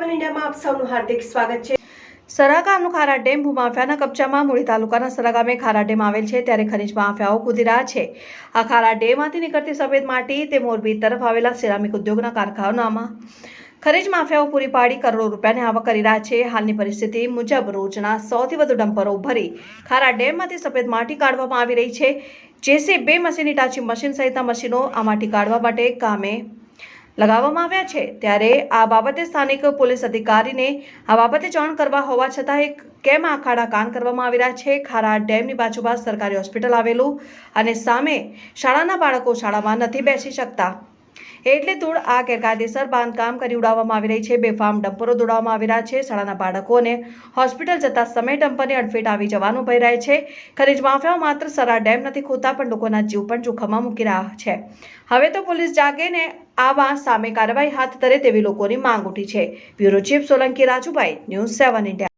મીડિયામાં આપ સૌનું હાર્દિક સ્વાગત છે. સરા ગામનું ખારા ડેમ ભૂમાફિયાના કબજામાં મૂળી તાલુકાના સરા ગામે ખારા ડેમ આવેલ છે, ત્યારે ખનીજ માફિયાઓ કૂદી રહ્યા છે. આ ખારા ડેમમાંથી નીકળતી સફેદ માટી તે મોરબી તરફ આવેલા સિરામિક ઉદ્યોગના કારખાનામાં. ખનીજ માફિયાઓ પૂરી પાડી કરોડો રૂપિયાની આવક કરી રહ્યા છે. હાલની પરિસ્થિતિ મુજબ રોજના સૌથી વધુ ડમ્પરો ભરી ખારા ડેમમાંથી સફેદ માટી કાઢવામાં આવી રહી છે. જેસે બે મશીનની ટાચી મશીન સહિતના મશીનો આ માટી કાઢવા માટે કામે લગાવવામાં આવ્યા છે. ત્યારે આ બાબતે સ્થાનિક પોલીસ અધિકારીને આ બાબતે જાણ કરવા હોવા છતાં એક કેમ આ ખાડા કાન કરવામાં આવી રહ્યા છે. ખારા ડેમની બાજુમાં સરકારી હોસ્પિટલ આવેલું અને સામે શાળાના બાળકો શાળામાં નથી બેસી શકતા. એટલે ધૂળ આ ગેરકાયદેસર બાંધકામ કરી ઉડાવવામાં આવી રહી છે. બેફામ ડમ્પરો દોડાવવામાં આવી રહ્યા છે. શાળાના બાળકોને હોસ્પિટલ જતા સમય ડમ્પરની અડફેટ આવી જવાનું ભય રહે છે. ખનીજ માફિયાઓ માત્ર સરા ડેમ નથી ખોતા પણ લોકોના જીવ પણ જોખમમાં મૂકી રહ્યા છે. હવે તો પોલીસ જાગે ને આવા સામે કાર્યવાહી હાથ ધરે તેવી લોકોની માંગ ઉઠી છે. Bureau chief Solanki Rajubhai, news seven India.